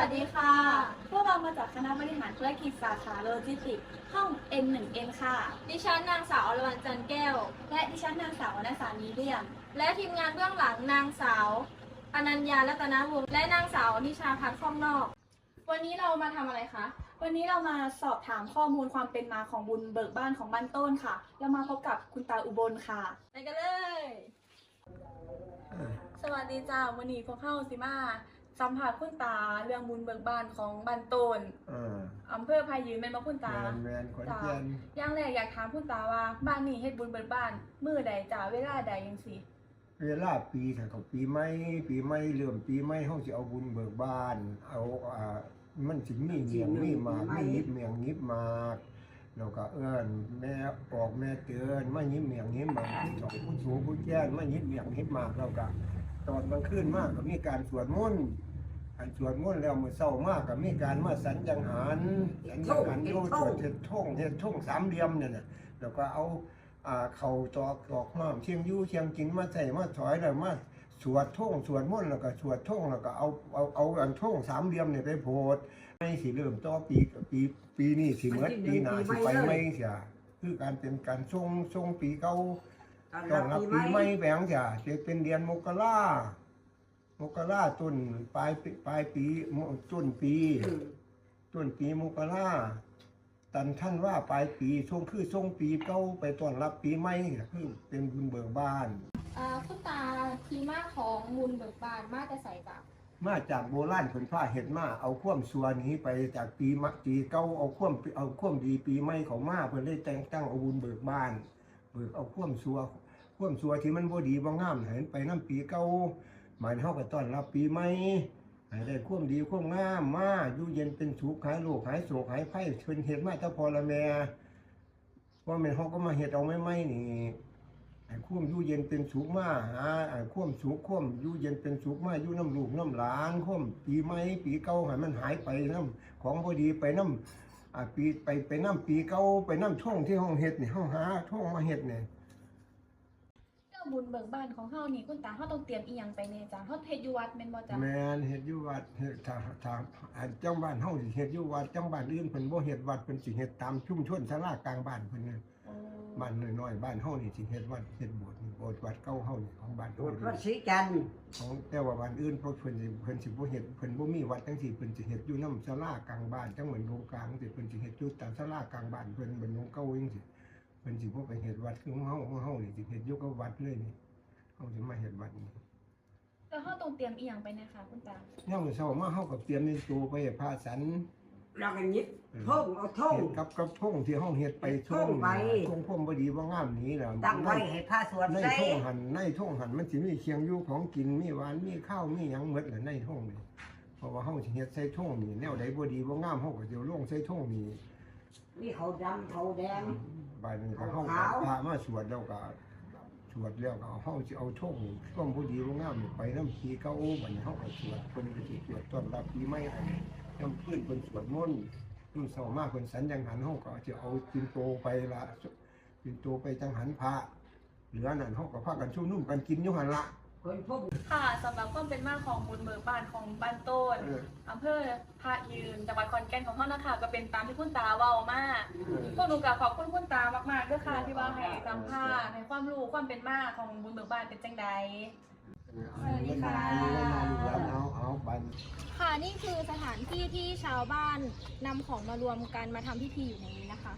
มาจากคณะบริหารธุรกิจสาขาโลจิสติกส์ห้อง N1N ค่ะ ดิฉันนางสาวอรวรรณจันทร์แก้ว และดิฉันนางสาววรรณสามีเรียม และทีมงานเบื้องหลังนางสาว อนัญญารัตนวงศ์และนางสาวนิชาพัฒน์ข้องนอก วันนี้เรามาทำอะไรคะ วันนี้เรามาสอบถามข้อมูลความเป็นมาของบุญเบิกบ้านของบ้านต้นค่ะ เรามาพบกับคุณตาอุบลค่ะ ไปกันเลย สวัสดีจ้าวันนี้พวกเข้าสิมา สัมผัสคุณตาเรื่องบุญเบิกบ้านของบ้านต้นอ่าอำเภอพายืนเป็นมาคุณแมตานแมนขอนแก่นอย่างแรกอยากถามคุณตาว่าบ้านนี้เฮ็ดบุญเบิดบ้านมื้อใดจ้าเวลาใดจังซี่เวลาปีถ้าเขาปีใหม่ปีใหม่เริ่มปีใหม่เฮาสิเอาบุญเบิกบ้าน เอาอ่ามันสิมีเมียงมีหมากมียิบเมียงยิบหมากแล้วก็เอิ้นแม่ออกแม่เตือนมายิบเมียงยิบหมากผู้สองผู้สูงผู้แจ้งมายิบเมียงยิบหมากแล้วก็ตอนกลางคืนมากก็มีการสวดมนต์ อันสวดมนต์แล้วมื้อเช้ามากก็มีการมาสันจังหารสันจังหารโยสวดเฮ็ดท่งเฮ็ดท่งสามเหลี่ยมเนี่ยน่ะแล้วก็เอาอ่าเขาจอกจอกห้ามเชียงยู่เชียงกินมาใส่มาถอยแล้วมาสวดท่งสวดมนต์แล้วก็สวดท่งแล้วก็เอาเอาเอาอันท่งสามเหลี่ยมเนี่ยไปโพดไม่สิเริ่มต่อปีปีปีนี้สิเหมือนปีหน้าสิไปไม่เสียคือการเป็นการทรงทรงปีเก่าต้อนรับปีใหม่แบงเสียจะเป็นเดือนมกรา มกราต้นปลายปีปลายปีมต้นปีต้นปีมกราตันท่านว่าปลายปีช่วงคือช่วงปีเก้าไปต้อนรับปีใหม่เนี่ยคือเป็นบุญเบิกบ้านอ่าคุณตาทีมาของบุญเบิกบานมาแต่ใส่จ้ะมาจากโบราณคนผ้าเห็ดมาเอาความสัวหนี้ไปจากปีมะปีเก้าเอาความเอาความดีปีใหม่เขามาเพื่อได้แต่งตั้งเอาบุญเบิกบ้านเบิกเอาความสัวความสัวที่มันบ่ดีบ่งามให้มันไปน้ำปีเก่า หมายถึงเฮาก็ต้อนรับปีใหม่ให้ได้ควมดีควมงามมาอยู่เย็นเป็นสุขหายโรคหายโศกหายไข้เพิ่นเฮ็ดมาต่พอละแม่ว่าแม่นเฮาก็มาเฮ็ดเอาไม่ไม่นี่ให้ควมอยู่เย็นเป็นสุขมาหาไอ้ควมสุขควมอยู่เย็นเป็นสุขมาอยู่น้ำลูกน้ำหลานควมปีใหม่ปีเก่าให้มันหายไปน้ำของบ่ดีไปน้ำอ่าปีไปไปน้ำปีเก่าไปน้ำท่องที่ห้องเฮ็ดนี่ห้องหาท่องมาเฮ็ดนี่เรื่ องบุญเบิกบ้านของเฮานี่คุณตาเฮาต้องเตรียมอีหยังไปแน่จ้าเฮาเฮ็ดอยู่วัดแม่นบ่จ้าแม่นเฮ็ดอยู่วัดเฮ็ดถ้าถ้าอันจังบ้านเฮาสิเฮ็ดอยู่วัดจังบ้านอื่นเพิ่นบ่เฮ็ดวัดเพิ่นสิเฮ็ดตามชุมชนศาลากลางบ้านเพิ่นน่ะโอ้บ้านน้อยๆบ้านเฮานี่สิเฮ็ดวัดเฮ็ดโบสถ์นี่โบสถ์วัดเก่าเฮานี่ของบ้านโดเฮาดนี่วัดศรีจันทร์ของแต่ว่าบ้านอื่นพวกเพิ่นสิเพิ่นสิบ่เฮ็ดเพิ่นบ่มีวัดจังซี่เพิ่นสิเฮ็ดอยู่นำศาลากลางบ้านจังเหมือนโรงกลางสิเพิ่นสิเฮ็ดอยู่ตามศาลากลางบ้านเพิ่นเป็นโรงเก่าจังซี่ เพิ่นสิบ่ไปเฮ็ดวัดคือของเฮาของเฮานี่สิเฮ็ดอยู่กับวัดเลยนี่เฮาสิมาเฮ็ดวัดนี่แล้วเฮาต้องเตรียมอีหยังไปแน่ค่ะคุณตาย่ามมื้อเช้ามาเฮาก็เตรียมในตู้ไปให้พระสันเรากันยิบท่งเอาท่งเฮ็ดกับกับท่งที่ห้องเฮ็ดไปท่งท่งไป ท่งพ่มบ่ดีบ่งามนี้ล่ะตั้งไว้ให้พระสวดในใส่ท่งหันในท่งหันมันสิมีเคียงอยู่ของกินมีหวานมีข้าวมีหยังหมดแหละในท่งนี่เพราะว่าเฮาสิเฮ็ดใส่ท่งนี่แนวใดบ่ดีบ่งามเฮาก็สิเอาลงใส่ท่งนี่ มีเขาดำเขาแดง บาดนี้ก็เฮาขาวพามาสวดแล้วก็สวดแล้วก็เฮาสิเอาท่งท่งบ่ดีบ่งามนี่ไปนำปีเก่าบัดนี้เฮาก็สวดเพิ่นก็สิสวดต้อนรับปีใหม่ให้ยามคืนเพิ่นสวดมนต์รุ่นเสาร์มากคนสันยังหันห้องก็จะเอาปินโตไปละปินโตไปจังหันพระเหลือนั่นห้องก็พากันชุ่มนุ่มกันกินอยู่หันละ คนพวกค่ะสำหรับความเป็นมาของบุญเบิกบ้านของบ้านต้นเอออำเภอพระยืนจังหวัดขอนแก่นของเฮานะคะก็เป็นตามที่คุณตาเว้ามาเออพวกหนูก็ขอบคุณคุณตามากๆด้วยค่ะที่ว่าให้สัมภาษณ์ให้ความรู้ความเป็นมาของบุญเบิกบ้านเป็นจังใดสวัสดีค่ะเอาเอาบันค่ะนี่คือสถานที่ที่ชาวบ้านนำของมารวมกันมาทำพิธีอยู่ในนี้นะคะ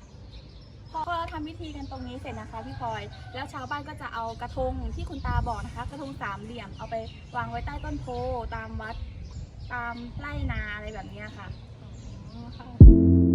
พอเราทำพิธีกันตรงนี้เสร็จนะคะพี่พลอย แล้วชาวบ้านก็จะเอากระทงที่คุณตาบอกนะคะ กระทงสามเหลี่ยมเอาไปวางไว้ใต้ต้นโพตามวัด ตามไร่นาอะไรแบบนี้ค่ะอ๋อค่ะ